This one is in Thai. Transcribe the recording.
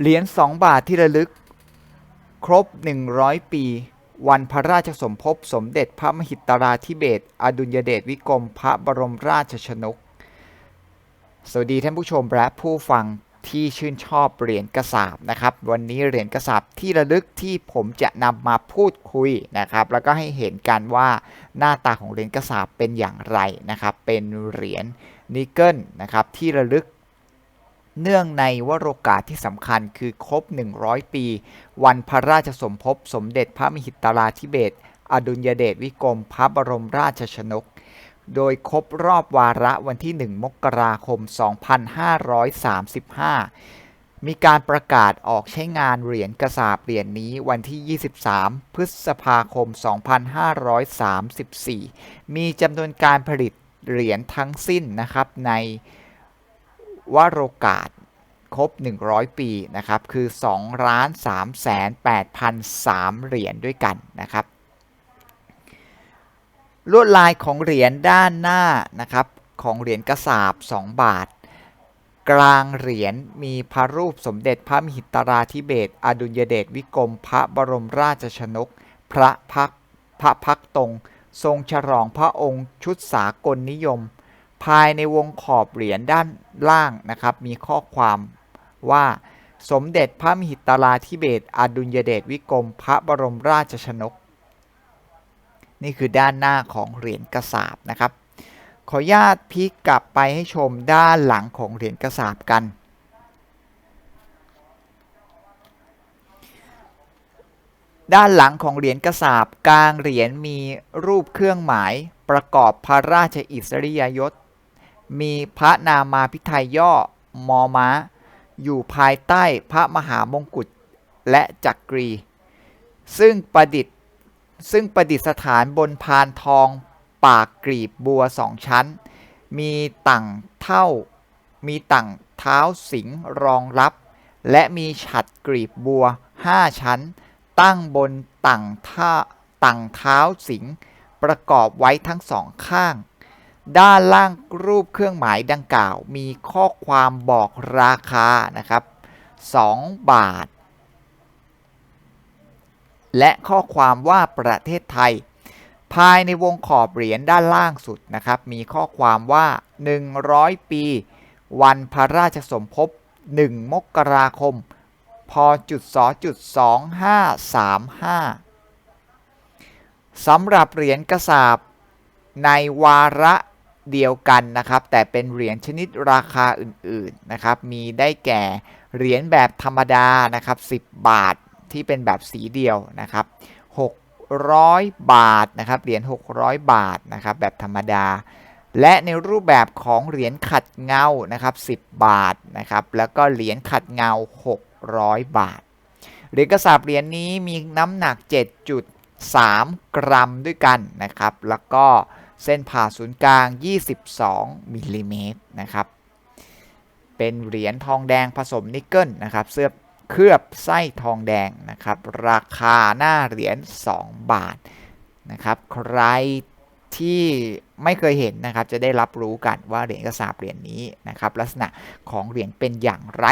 เหรียญ2บาทที่ระลึก ครบ 100 ปี วันพระราชสมภพสมเด็จพระมหิตราธิเบศอดุลยเดชวิกรมพระบรมราชชนก สวัสดีท่านผู้ชมและผู้ฟังที่ชื่นชอบเหรียญกระสาบนะครับ วันนี้เหรียญกระสาบที่ระลึกที่ผมจะนำมาพูดคุยนะครับ แล้วก็ให้เห็นกันว่าหน้าตาของเหรียญกระสาบเป็นอย่างไรนะครับ เป็นเหรียญนิกเกิลนะครับที่ระลึก เนื่องในวโรกาสที่สำคัญคือครบ 100 ปี วันพระราชสมภพสมเด็จพระมหิตราธิเบศอดุลยเดชวิกรมพระบรมราชชนก โดยครบรอบวาระวันที่ 1 มกราคม 2535 มีการประกาศออกใช้งานเหรียญกระสาบเหรียญนี้วันที่ 23 พฤษภาคม 2534 มีจำนวนการผลิตเหรียญทั้งสิ้นนะครับในวโรกาส ครบ 100 ปีนะครับคือ2ล้าน3แสน8พัน3เหรียญด้วยกันนะครับลวดลายของเหรียญด้านหน้านะครับของเหรียญกระสาบ 2 บาท กลางเหรียญมีพระรูปสมเด็จพระมหิตราธิเบศอดุลยเดชวิกรมพระบรมราชชนก พระพักพระพักตรง ทรงฉลองพระองค์ชุดสากลนิยม ภายในวงขอบเหรียญด้านล่างนะครับมีข้อความ ว่าสมเด็จพระมหิตราธิเบศรอดุลยเดชวิกรมพระบรมราชชนก นี่คือด้านหน้าของเหรียญกระสาบนะครับ ขออนุญาตพลิกกลับไปให้ชมด้านหลังของเหรียญกระสาบกัน ด้านหลังของเหรียญกระสาบกลางเหรียญมีรูปเครื่องหมายประกอบพระราชอิสริยยศ มีพระนามาพิไทยย่อมอม้า อยู่ภายใต้พระมหามงกุฎและจักรี ซึ่งประดิษฐ์ซึ่งประดิษฐานบนพานทองปากกรีบบัวสองชั้น มีตั่งเท่า มีตั่งเท้าสิงรองรับ และมีฉัดกรีบบัวห้าชั้น ตั้งบนตั่งท่าตั่งเท้าสิงประกอบไว้ทั้งสองข้าง ด้านล่างรูปเครื่องหมายดังกล่าว มีข้อความบอกราคานะครับ 2 บาท และข้อความว่าประเทศไทย ภายในวงขอบเหรียญด้านล่างสุดนะครับ มีข้อความว่า 100 ปี วันพระราชสมภพ 1 มกราคมพจุดสจุด2535สำหรับเหรียญกระสาบในวาระ เดียวกันนะครับ แต่เป็นเหรียญชนิดราคาอื่นๆนะครับ มีได้แก่เหรียญแบบธรรมดานะครับ 10 บาทที่เป็นแบบสีเดียวนะครับ600 บาทนะครับ เหรียญ600 บาทนะครับ แบบธรรมดา และในรูปแบบของเหรียญขัดเงานะครับ 10 บาทนะครับ แล้วก็เหรียญขัดเงา 600 บาท เหรียญกระสาบเหรียญนี้มีน้ำหนัก 7.3 กรัมด้วยกันนะครับ แล้วก็ เส้นผ่าศูนย์กลาง 22มิลลิเมตรนะครับ เป็นเหรียญทองแดงผสมนิกเกิลนะครับเสื้อเคลือบไส้ทองแดงนะครับ ราคาหน้าเหรียญ 2 บาทนะครับ ใครที่ไม่เคยเห็นนะครับ จะได้รับรู้กันว่าเหรียญกระสาบเหรียญนี้นะครับ ลักษณะของเหรียญเป็นอย่างไร